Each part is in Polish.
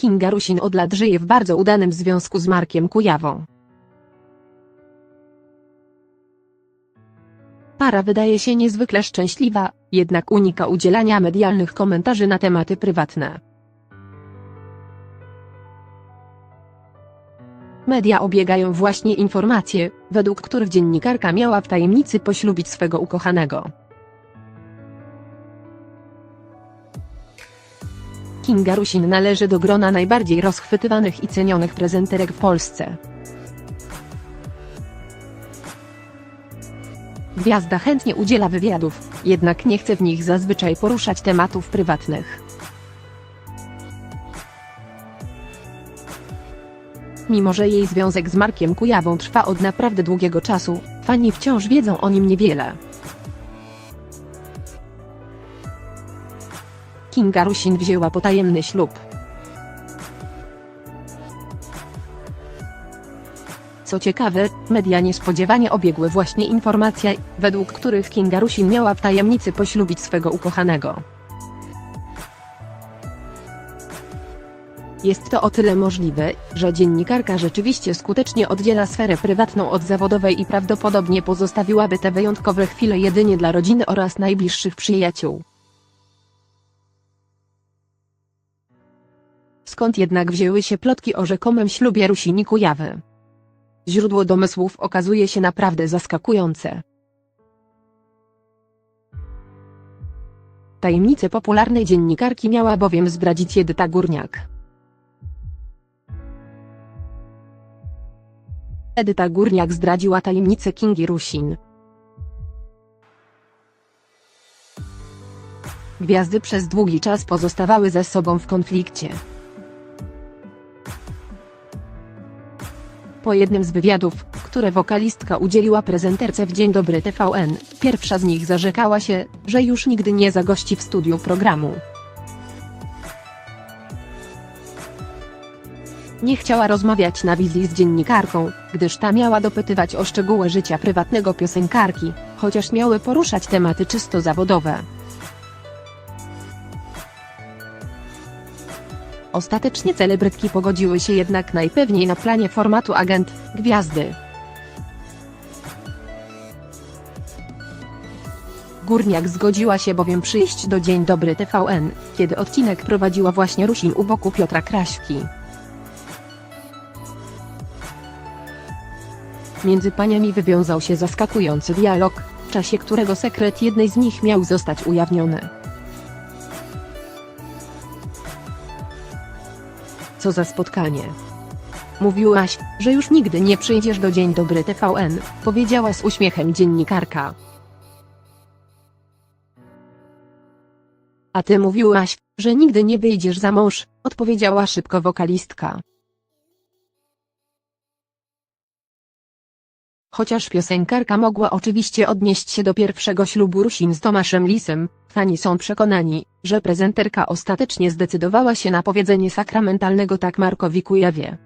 Kinga Rusin od lat żyje w bardzo udanym związku z Markiem Kujawą. Para wydaje się niezwykle szczęśliwa, jednak unika udzielania medialnych komentarzy na tematy prywatne. Media obiegają właśnie informacje, według których dziennikarka miała w tajemnicy poślubić swego ukochanego. Kinga Rusin należy do grona najbardziej rozchwytywanych i cenionych prezenterek w Polsce. Gwiazda chętnie udziela wywiadów, jednak nie chce w nich zazwyczaj poruszać tematów prywatnych. Mimo że jej związek z Markiem Kujawą trwa od naprawdę długiego czasu, fani wciąż wiedzą o nim niewiele. Kinga Rusin wzięła potajemny ślub. Co ciekawe, media niespodziewanie obiegły właśnie informacje, według których Kinga Rusin miała w tajemnicy poślubić swego ukochanego. Jest to o tyle możliwe, że dziennikarka rzeczywiście skutecznie oddziela sferę prywatną od zawodowej i prawdopodobnie pozostawiłaby te wyjątkowe chwile jedynie dla rodziny oraz najbliższych przyjaciół. Skąd jednak wzięły się plotki o rzekomym ślubie Rusini Kujawy? Źródło domysłów okazuje się naprawdę zaskakujące. Tajemnicę popularnej dziennikarki miała bowiem zdradzić Edyta Górniak. Edyta Górniak zdradziła tajemnicę Kingi Rusin. Gwiazdy przez długi czas pozostawały ze sobą w konflikcie. Po jednym z wywiadów, które wokalistka udzieliła prezenterce w Dzień Dobry TVN, pierwsza z nich zarzekała się, że już nigdy nie zagości w studiu programu. Nie chciała rozmawiać na wizji z dziennikarką, gdyż ta miała dopytywać o szczegóły życia prywatnego piosenkarki, chociaż miały poruszać tematy czysto zawodowe. Ostatecznie celebrytki pogodziły się jednak najpewniej na planie formatu Agent Gwiazdy. Górniak zgodziła się bowiem przyjść do Dzień Dobry TVN, kiedy odcinek prowadziła właśnie Rusin u boku Piotra Kraśki. Między paniami wywiązał się zaskakujący dialog, w czasie którego sekret jednej z nich miał zostać ujawniony. Co za spotkanie. Mówiłaś, że już nigdy nie przyjdziesz do Dzień Dobry TVN, powiedziała z uśmiechem dziennikarka. A ty mówiłaś, że nigdy nie wyjdziesz za mąż, odpowiedziała szybko wokalistka. Chociaż piosenkarka mogła oczywiście odnieść się do pierwszego ślubu Rusin z Tomaszem Lisem, fani są przekonani, że prezenterka ostatecznie zdecydowała się na powiedzenie sakramentalnego tak Markowi Kujawie.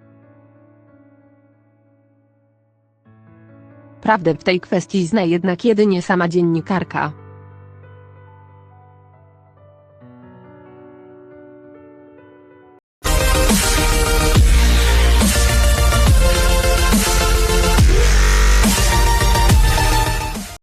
Prawdę w tej kwestii zna jednak jedynie sama dziennikarka.